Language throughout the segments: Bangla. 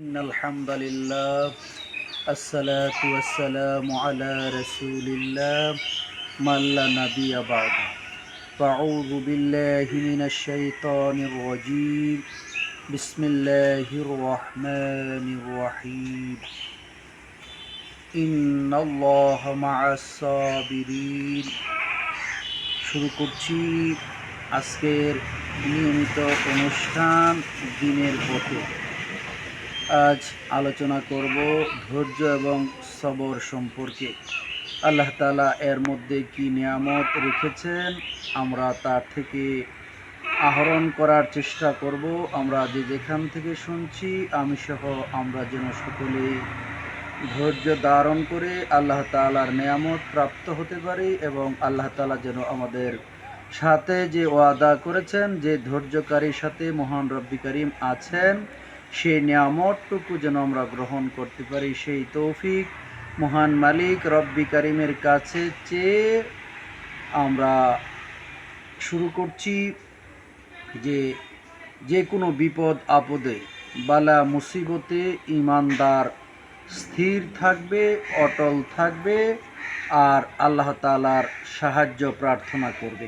إن الحمد لله الصلاة والسلام على رسول الله من لا نبي بعد فأعوذ بالله من الشيطان الرجيم بسم الله الرحمن الرحيم إن الله مع الصابرين শুরু করছি আজকের নিয়মিত অনুষ্ঠান দিনের পথে আজ আলোচনা করব ধৈর্য এবং সবর সম্পর্কে। আল্লাহ তালা এর মধ্যে কি নিয়ামত রেখেছেন আমরা তার থেকে আহরণ করার চেষ্টা করব। আমরা যে যেখান থেকে শুনছি, আমি সহ আমরা যেন সকলে ধৈর্য ধারণ করে আল্লাহ তালার নিয়ামত প্রাপ্ত হতে পারি এবং আল্লাহ তালা যেন আমাদের সাথে যে ওয়াদা করেছেন, যে ধৈর্যকারীর সাথে মহান রব্বি আছেন সেই নিয়ামতটুকু যেন আমরা গ্রহণ করতে পারি, সেই তৌফিক মহান মালিক রব্বি কারিমের কাছে চেয়ে আমরা শুরু করছি যে যে কোনো বিপদ, আপদে, বালা, মুসিবতে ইমানদার স্থির থাকবে, অটল থাকবে আর আল্লাহ তালার সাহায্য প্রার্থনা করবে।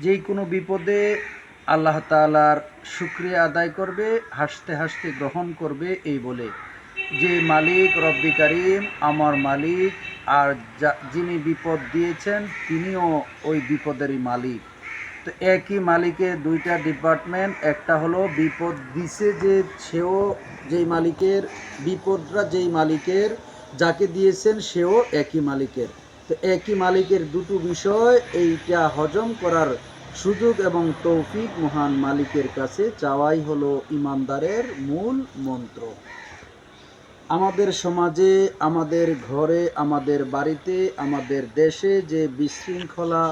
যে কোনো বিপদে আল্লাহ তালার শুক্রিয়া আদায় করবে, হাসতে হাসতে গ্রহণ করবে এই বলে। যে মালিক রব্বি করিম, আমার মালিক, আর যিনি বিপদ দিয়েছেন, তিনিও ওই বিপদেরই মালিক। তো একই মালিকের দুইটা ডিপার্টমেন্ট একটা হলো বিপদ দিছে যে সেও যেই মালিকের, বিপদরা যেই মালিকের, যাকে দিয়েছেন সেও একই মালিকের। তো একই মালিকের দুটো বিষয়, এইটা হজম করার সুযোগ এবং তৌফিক মহান মালিকের কাছে চাওয়াই হলো ইমানদারের মূল মন্ত্র। আমাদের সমাজে, আমাদের ঘরে, আমাদের বাড়িতে, আমাদের দেশে যে বিশৃঙ্খলা,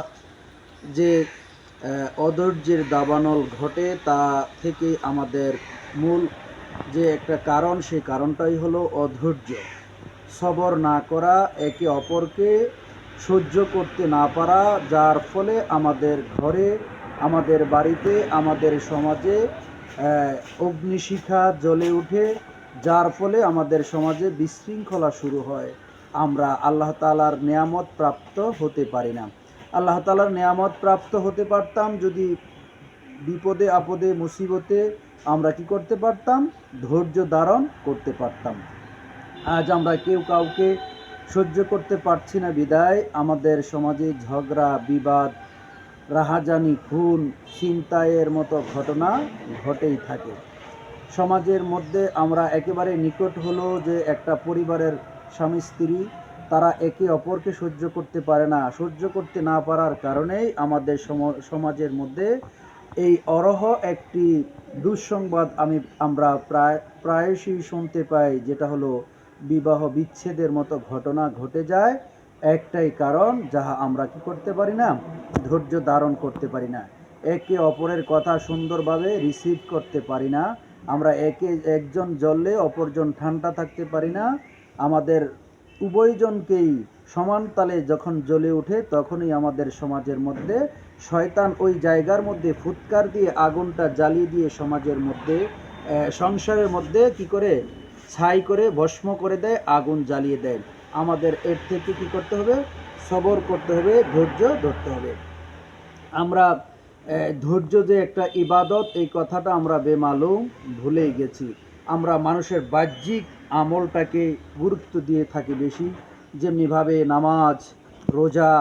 যে অধৈর্যের দাবানল ঘটে তা থেকে আমাদের মূল যে একটা কারণ সেই কারণটাই হলো অধৈর্য। সবর না করা, একে অপরকে সহ্য করতে না পারা, যার ফলে আমাদের ঘরে, আমাদের বাড়িতে, আমাদের সমাজে অগ্নিশিখা জ্বলে উঠে, যার ফলে আমাদের সমাজে বিশৃঙ্খলা শুরু হয়। আমরা আল্লাহ তালার নিয়ামত প্রাপ্ত হতে পারি না। আল্লাহ তালার নিয়ামত প্রাপ্ত হতে পারতাম যদি বিপদে, আপদে, মুসিবতে আমরা কি করতে পারতাম? ধৈর্য ধারণ করতে পারতাম। আজ আমরা কেউ কাউকে সহ্য করতে পারছি না বিদায়। আমাদের সমাজে ঝগড়া, বিবাদ, রাহাজানি, খুন, ছিনতাইয়ের মতো ঘটনা ঘটেই থাকে। সমাজের মধ্যে আমরা একেবারে নিকট হলো যে একটা পরিবারের স্বামী, স্ত্রী, তারা একে অপরকে সহ্য করতে পারে না। সহ্য করতে না পারার কারণেই আমাদের সম- সমাজের মধ্যে এই অরহ একটি দুঃসংবাদ আমি, আমরা প্রায়, প্রায়শই শুনতে পাই, যেটা হলো বিবাহ বিচ্ছেদের মতো ঘটনা ঘটে যায়। একটাই কারণ, যাহা আমরা কি করতে পারি না, ধৈর্য ধারণ করতে পারি না। একে অপরের কথা সুন্দরভাবে রিসিভ করতে পারি না। আমরা একে একজন জ্বললে অপরজন ঠান্ডা থাকতে পারি না। আমাদের উভয়জনকেই সমান তালে যখন জ্বলে ওঠে, তখনই আমাদের সমাজের মধ্যে শয়তান ওই জায়গার মধ্যে ফুৎকার দিয়ে আগুনটা জ্বালিয়ে দিয়ে সমাজের মধ্যে সংসারের মধ্যে কি করে ছাই করে, ভস্ম করে দেয়, আগুন জ্বালিয়ে দেয়। আমাদের এর থেকে কি করতে হবে? সবর করতে হবে, ধৈর্য ধরতে হবে। আমরা ধৈর্য যে একটা ইবাদত, এই কথাটা আমরা বেমালুম ভুলেই গেছি। আমরা মানুষের বাহ্যিক আমলটাকে গুরুত্ব দিয়ে থাকি বেশি। যেমনিভাবে নামাজ, রোজা,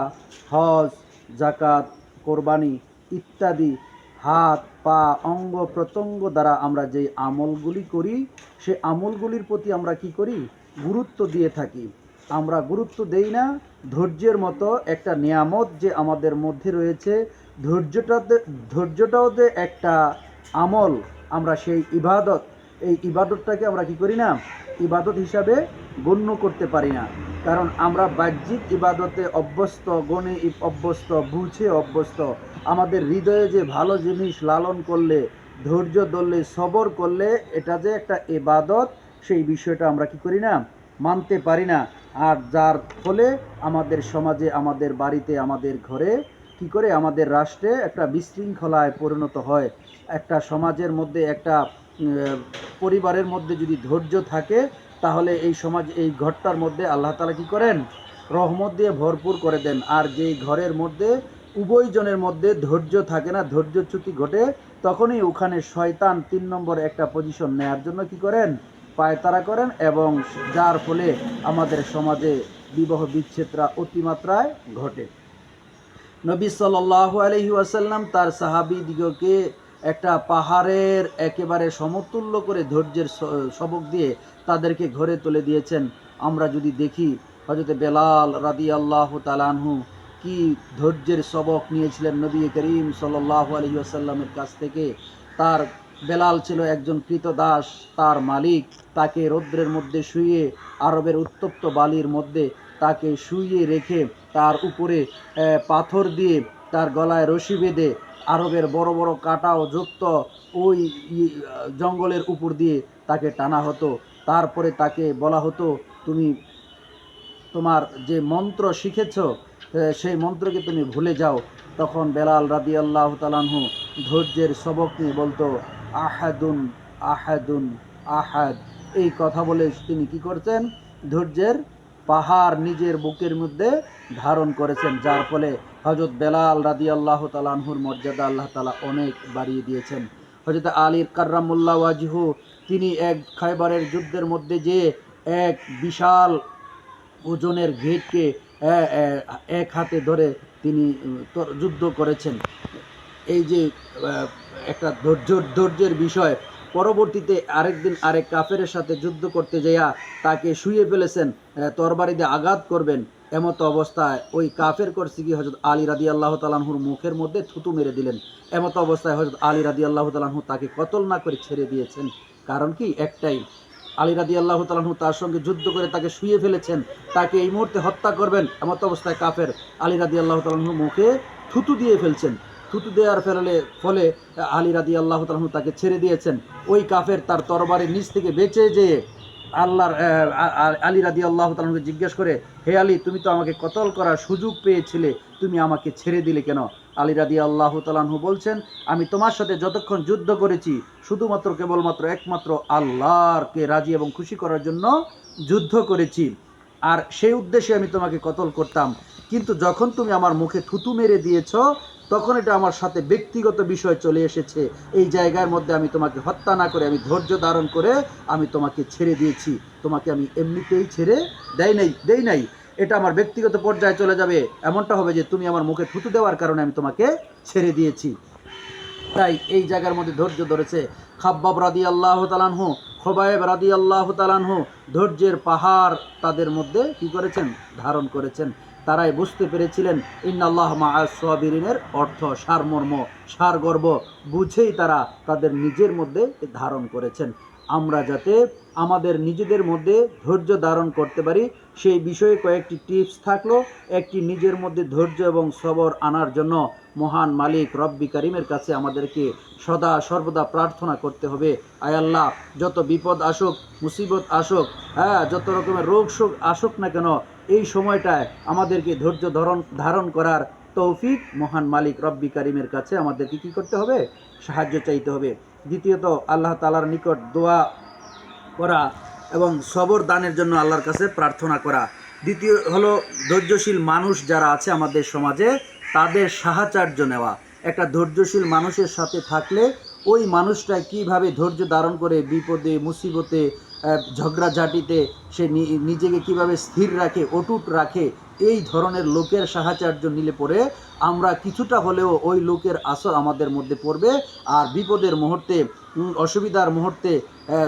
হজ জাকাত কোরবানি ইত্যাদি, হাত পা, অঙ্গ, প্রত্যঙ্গ দ্বারা আমরা যে আমলগুলি করি, সে আমলগুলির প্রতি আমরা কি করি? গুরুত্ব দিয়ে থাকি। আমরা গুরুত্ব দেই না। ধৈর্যের মতো একটা নিয়ামত যে আমাদের মধ্যে রয়েছে ধৈর্যটাতে ধৈর্যটাও যে একটা আমল। আমরা সেই ইবাদত, এই ইবাদতটাকে আমরা কি করি না? ইবাদত হিসাবে গণ্য করতে পারি না। কারণ আমরা বাহ্যিক ইবাদতে অভ্যস্ত গণে অভ্যস্ত, বুঝে অভ্যস্ত। আমাদের হৃদয়ে যে ভালো জিনিস লালন করলে, ধৈর্য ধরলে, সবর করলে, এটা যে একটা ইবাদত, সেই বিষয়টা আমরা কি করি না? মানতে পারি না। আর যার ফলে আমাদের সমাজে, আমাদের বাড়িতে, আমাদের ঘরে কি করে? আমাদের রাষ্ট্রে একটা বিশৃঙ্খলায় পরিণত হয়। একটা সমাজের মধ্যে, একটা পরিবারের মধ্যে যদি ধৈর্য থাকে তাহলে এই সমাজ, এই ঘরটার মধ্যে আল্লাহ তালা কি করেন? রহমত দিয়ে ভরপুর করে দেন। আর যেই ঘরের মধ্যে উভয়জনের মধ্যে ধৈর্য থাকে না ধৈর্যচ্যুতি ঘটে, তখনই ওখানে শয়তান তিন নম্বর একটা পজিশন নেয়ার জন্য কি করেন? পায়তারা করেন এবং যার ফলে আমাদের সমাজে বিবাহ বিচ্ছেদরা অতিমাত্রায় ঘটে। নবী সাল্লাহ আলহি ওয়াসাল্লাম তার সাহাবি দিগকে একটা পাহাড়ের একেবারে সমতুল্য করে ধৈর্যের সবক দিয়ে তাদেরকে ঘরে তুলে দিয়েছেন। আমরা যদি দেখি হজরতে বেলাল রাদি আল্লাহ তালানহু কি ধৈর্যের সবক নিয়েছিলেন নবী করিম সাল্লাহ আলহি আসাল্লামের কাছ থেকে। তার বেলাল ছিল একজন কৃতদাস তার মালিক। তাকে রৌদ্রের মধ্যে শুয়ে আরবের উত্তপ্ত বালির মধ্যে তাকে শুইয়ে রেখে তার উপরে পাথর দিয়ে তার গলায় রশি বেঁধে আরবের বড় বড় কাটা ও যুক্ত ওই জঙ্গলের উপর দিয়ে তাকে টানা হতো। তারপরে তাকে বলা হতো, তুমি তোমার যে মন্ত্র শিখেছ সেই মন্ত্রকে তুমি ভুলে যাও। তখন বেলাল রাদি আল্লাহ তালানহু ধৈর্যের সবক নিয়ে বলতো, আহাদুন আহাদুন, আহাদ। এই কথা বলে তিনি কি করছেন? ধৈর্যের পাহাড় নিজের বুকের মধ্যে ধারণ করেছেন, যার ফলে হজরত বেলাল রাদি আল্লাহ তালানহুর মর্যাদা আল্লাহ তালা অনেক বাড়িয়ে দিয়েছেন। হজরত আলীর কার্রামুল্লাহ ওয়াজিহু, তিনি এক খাইবারের যুদ্ধের মধ্যে যে এক বিশাল ওজনের ঘেটকে এক হাতে ধরে তিনি যুদ্ধ করেছেন। এই যে একটা ধৈর্য, ধৈর্যের বিষয় পরবর্তীতে আরেকদিন আরেক কাফেরের সাথে যুদ্ধ করতে যাইয়া তাকে শুয়ে ফেলেছেন তরবারিতে আঘাত করবেন। এমত অবস্থায় ওই কাফের করছে কি হজরত আলী রাদি আল্লাহ তালাহুর মুখের মধ্যে থুতু মেরে দিলেন। এমত অবস্থায় হজরত আলী রাদি আল্লাহ তালাহু তাকে কতল না করে ছেড়ে দিয়েছেন। কারণ কি? একটাই, আলী রাদি আল্লাহ তালাহু তার সঙ্গে যুদ্ধ করে তাকে শুয়ে ফেলেছেন, তাকে এই মুহূর্তে হত্যা করবেন। এমত অবস্থায় কাফের আলী রাদি আল্লাহ তালাহুর মুখে থুতু দিয়ে ফেলছেন। থুতু দেওয়ার ফেলে, ফলে আলী রাদি আল্লাহ তালাহু তাকে ছেড়ে দিয়েছেন। ওই কাফের তার তরবারের নিচ থেকে বেঁচে যেয়ে আল্লাহর আলী রাদি আল্লাহ তালাহুকে জিজ্ঞেস করে, হে আলী, তুমি তো আমাকে কতল করার সুযোগ পেয়েছিলে? তুমি আমাকে ছেড়ে দিলে কেন? আলী রাদি আল্লাহ তালাহু বলছেন, আমি তোমার সাথে যতক্ষণ যুদ্ধ করেছি, শুধুমাত্র কেবলমাত্র একমাত্র আল্লাহরকে রাজি এবং খুশি করার জন্য যুদ্ধ করেছি। আর সেই উদ্দেশ্যে আমি তোমাকে কতল করতাম। কিন্তু যখন তুমি আমার মুখে থুতু মেরে দিয়েছ তখন এটা আমার সাথে ব্যক্তিগত বিষয় চলে এসেছে। এই জায়গার মধ্যে আমি তোমাকে হত্যা না করে, আমি ধৈর্য ধারণ করে আমি তোমাকে ছেড়ে দিয়েছি। তোমাকে আমি এমনিতেই ছেড়ে দেয় নাই, দেই নাই। এটা আমার ব্যক্তিগত পর্যায়ে চলে যাবে। এমনটা হবে যে তুমি আমার মুখে থুতু দেওয়ার কারণে আমি তোমাকে ছেড়ে দিয়েছি। তাই এই জায়গার মধ্যে ধৈর্য ধরেছে। খাব্বাব রাদি আল্লাহ তালানহু খোবায়েব রাদি আল্লাহ তালানহ ধৈর্যের পাহাড় তাদের মধ্যে কি করেছেন? ধারণ করেছেন। তারাই বুঝতে পেরেছিলেন, ইন্নাল্লাহ মাসবিরিনের অর্থ সারমর্ম, সারগর্ব। বুঝেই তারা তাদের নিজের মধ্যে ধারণ করেছেন। আমরা যাতে আমাদের নিজেদের মধ্যে ধৈর্য ধারণ করতে পারি, সেই বিষয়ে কয়েকটি টিপস থাকল। একটি, নিজের মধ্যে ধৈর্য এবং সবর আনার জন্য মহান মালিক রব্বি করিমের কাছে আমাদেরকে সদা সর্বদা প্রার্থনা করতে হবে। আয় আল্লাহ, যত বিপদ আসুক, মুসিবত আসুক হ্যাঁ যত রকমের রোগ শোক আসুক না কেন, এই সময়টায় আমাদেরকে ধৈর্য ধারণ ধারণ করার তৌফিক মহান মালিক রব্বি করিমের কাছে আমাদেরকে কি করতে হবে? সাহায্য চাইতে হবে। দ্বিতীয়ত, আল্লাহ তালার নিকট দোয়া করা এবং সবর দানের জন্য আল্লাহর কাছে প্রার্থনা করা। দ্বিতীয় হলো, ধৈর্যশীল মানুষ যারা আছে আমাদের সমাজে তাদের সাহাচার্য নেওয়া। একটা ধৈর্যশীল মানুষের সাথে থাকলে ওই মানুষটা কীভাবে ধৈর্য ধারণ করে বিপদে, মুসিবতে ঝগড়াঝাটিতে সে নিজেকে কীভাবে স্থির রাখে, অটুট রাখে, এই ধরনের লোকের সাহাচার্য নিলে পরে আমরা কিছুটা হলেও ওই লোকের আসর আমাদের মধ্যে পড়বে। আর বিপদের মুহূর্তে অসুবিধার মুহূর্তে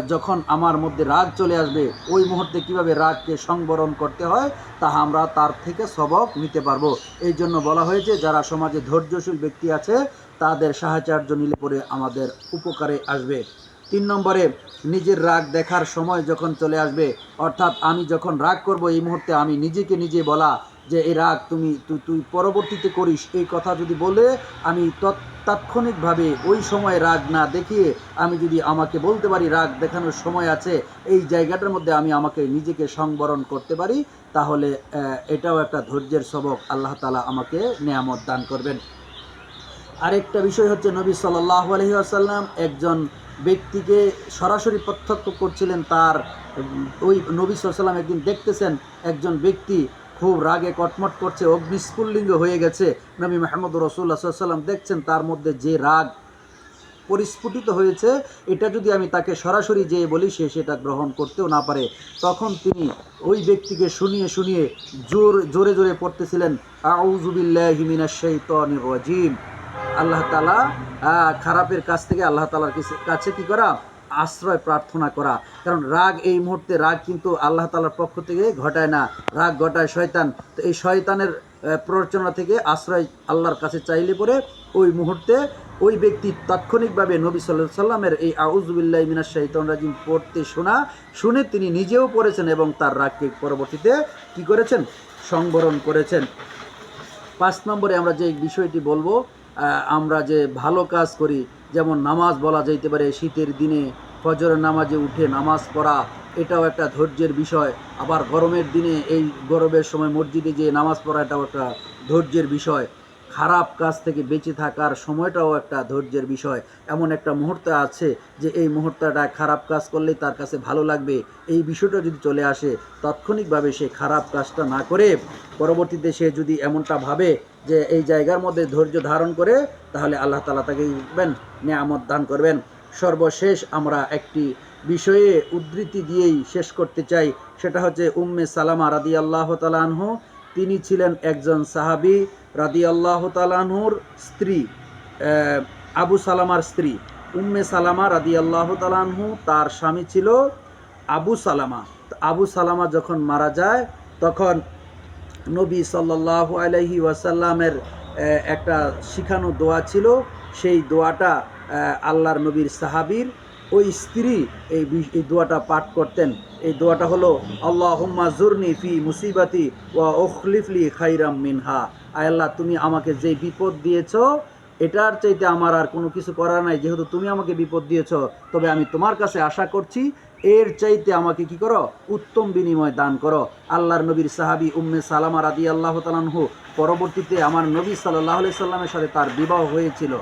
যখন আমার মধ্যে রাগ চলে আসবে, ওই মুহূর্তে কীভাবে রাগকে সংবরণ করতে হয়, তা আমরা তার থেকে সবক নিতে পারব। এই জন্য বলা হয়েছে, যারা সমাজে ধৈর্যশীল ব্যক্তি আছে, তাদের সাহায্য নিলে পরে আমাদের উপকারে আসবে। তিন নম্বরে, নিজের রাগ দেখার সময় যখন চলে আসবে, অর্থাৎ আমি যখন রাগ করব, এই মুহূর্তে আমি নিজেকে নিজে বলা যে, এই রাগ তুমি তুই তুই পরবর্তীতে করিস। এই কথা যদি বলে, আমি তৎ- তাৎক্ষণিকভাবে ওই সময় রাগ না দেখিয়ে আমি যদি আমাকে বলতে পারি, রাগ দেখানোর সময় আছে, এই জায়গাটার মধ্যে আমি আমাকে নিজেকে সংবরণ করতে পারি, তাহলে এটাও একটা ধৈর্যের সবক। আল্লাহ তালা আমাকে নেয়ামত দান করবেন। আরেকটা বিষয় হচ্ছে, নবী সাল্লাহ আলহি আসাল্লাম একজন ব্যক্তিকে সরাসরি প্রত্যক্ষ করছিলেন, তার ওই নবী সাল্লাম একদিন দেখতেছেন, একজন ব্যক্তি খুব রাগে কটমট করছে, অগ্নিস্ফুল্লিঙ্গ হয়ে গেছে। নবী মাহমুদ রসুল্লাহ সাল্লাম দেখছেন তার মধ্যে যে রাগ পরিস্ফুটিত হয়েছে, এটা যদি আমি তাকে সরাসরি যেয়ে বলি, সে সেটা গ্রহণ করতেও না পারে। তখন তিনি ওই ব্যক্তিকে শুনিয়ে শুনিয়ে জোর, জোরে জোরে পড়তেছিলেন আউজুবিল্লাহিমিনাশাইতানির আল্লাহ তালা খারাপের কাছ থেকে আল্লাহ তালার কাছে কি করা? আশ্রয় প্রার্থনা করা। কারণ রাগ এই মুহূর্তে, রাগ কিন্তু আল্লাহ তালার পক্ষ থেকে ঘটায় না। রাগ ঘটায় শয়তান। তো এই শয়তানের প্ররোচনা থেকে আশ্রয় আল্লাহর কাছে চাইলে পরে ওই মুহূর্তে ওই ব্যক্তি তাৎক্ষণিকভাবে নবী সাল্লাহ সাল্লামের এই আউজুবিল্লাহ মিনাস শাহিতন রাজিম পড়তে শোনা, শুনে তিনি নিজেও পড়েছেন এবং তার রাগকে পরবর্তীতে কি করেছেন? সংবরণ করেছেন। পাঁচ নম্বরে আমরা যে বিষয়টি বলব আমরা যে ভালো কাজ করি, যেমন নামাজ বলা যাইতে পারে, শীতের দিনে ফজরের নামাজে উঠে নামাজ পড়া, এটাও একটা ধৈর্যের বিষয়। আবার গরমের দিনে এই গরমের সময় মসজিদে যে নামাজ পড়া, এটাও একটা ধৈর্যের বিষয়। খারাপ কাজ থেকে বেঁচে থাকার সময়টাও একটা ধৈর্যের বিষয়। এমন একটা মুহূর্ত আছে যে এই মুহূর্তটা খারাপ কাজ করলেই তার কাছে ভালো লাগবে। এই বিষয়টা যদি চলে আসে, তাৎক্ষণিকভাবে সে খারাপ কাজটা না করে, পরবর্তীতে সে যদি এমনটা ভাবে যে এই জায়গার মধ্যে ধৈর্য ধারণ করে, তাহলে আল্লাহ তালা তাকে নিয়ামত দান করবেন। সর্বশেষ আমরা একটি বিষয়ে উদ্ধৃতি দিয়েই শেষ করতে চাই। সেটা হচ্ছে উম্মে সালামা রাদি আল্লাহ তালানহু তিনি ছিলেন একজন সাহাবি রাদি আল্লাহ তালানহুর স্ত্রী আবু সালামার স্ত্রী। উম্মে সালামা রাদি আল্লাহ তালানহু তার স্বামী ছিল আবু সালামা। আবু সালামা যখন মারা যায়, তখন নবী সাল্লাহ আলহি ওয়াসাল্লামের একটা শিখানো দোয়া ছিল। সেই দোয়াটা আল্লাহর নবীর সাহাবীর, ওই স্ত্রী এই এই দোয়াটা পাঠ করতেন। এই দোয়াটা হলো আল্লাহ জুরনি ফি মুসিবাতি ওয়া ওখলিফলি খাইরাম মিনহা। আয় আল্লাহ, তুমি আমাকে যে বিপদ দিয়েছ, এটার চাইতে আমার আর কোনো কিছু করার নাই। যেহেতু তুমি আমাকে বিপদ দিয়েছ, তবে আমি তোমার কাছে আশা করছি, এর চাইতে আমাকে কি করো? উত্তম বিনিময় দান করো। আল্লাহর নবীর সাহাবি উম্মে সালামা রাদি আল্লাহ তালানহু পরবর্তীতে আমার নবী সাল্লাহ সাল্লামের সাথে তার বিবাহ হয়েছিল।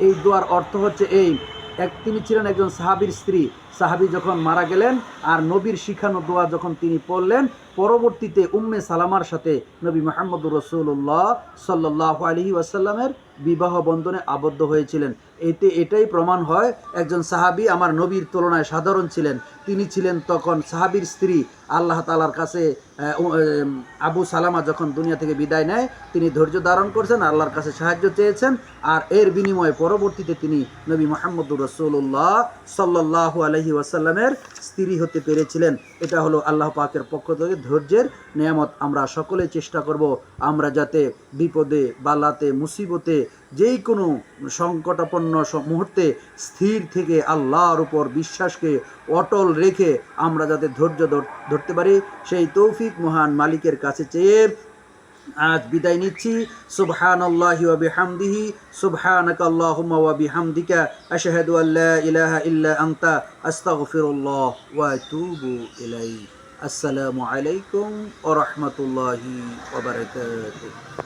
এই দোয়ার অর্থ হচ্ছে এই। এক তিনি ছিলেন একজন সাহাবির স্ত্রী। সাহাবি যখন মারা গেলেন আর নবীর শিখানো দোয়া যখন তিনি পড়লেন, পরবর্তীতে উম্মে সালামার সাথে নবী মোহাম্মদুর রসুল্লাহ সাল্লাহ আলহি ওয়াসাল্লামের বিবাহ বন্ধনে আবদ্ধ হয়েছিলেন। এতে এটাই প্রমাণ হয়, একজন সাহাবি আমার নবীর তুলনায় সাধারণ ছিলেন। তিনি ছিলেন তখন সাহাবীর স্ত্রী। আল্লাহ তালার কাছে আবু সালামা যখন দুনিয়া থেকে বিদায় নেয়, তিনি ধৈর্য ধারণ করছেন, আল্লাহর কাছে সাহায্য চেয়েছেন। আর এর বিনিময়ে পরবর্তীতে তিনি নবী মোহাম্মদুর রসুল্লাহ সাল্লাহ আলহি ওয়াসাল্লামের স্ত্রী হতে পেরেছিলেন। এটা হলো আল্লাহ পাকের পক্ষ থেকে ধৈর্যের নিয়ামত। আমরা সকলে চেষ্টা করব আমরা যাতে বিপদে, বালাতে, মুসিবতে যেই কোনো সংকটাপন্ন মুহূর্তে স্থির থেকে আল্লাহর উপর বিশ্বাসকে অটল রেখে আমরা যাতে ধৈর্য ধর- ধরতে পারি, সেই তৌফিক মহান মালিকের কাছে চেয়ে আজ বিদায় নিচ্ছি সুবহান আল্লাহি ওয়া বিহামদিহি সুবহানাকা আল্লাহুম্মা ওয়া বিহামদিকা আশহাদু আল্লা ইলাহা ইল্লা আনতা আস্তাগফিরুল্লাহ ওয়া আতুবু ইলাইহি আসসালামু আলাইকুম ওয়া রাহমাতুল্লাহি ওয়া বারাকাতুহু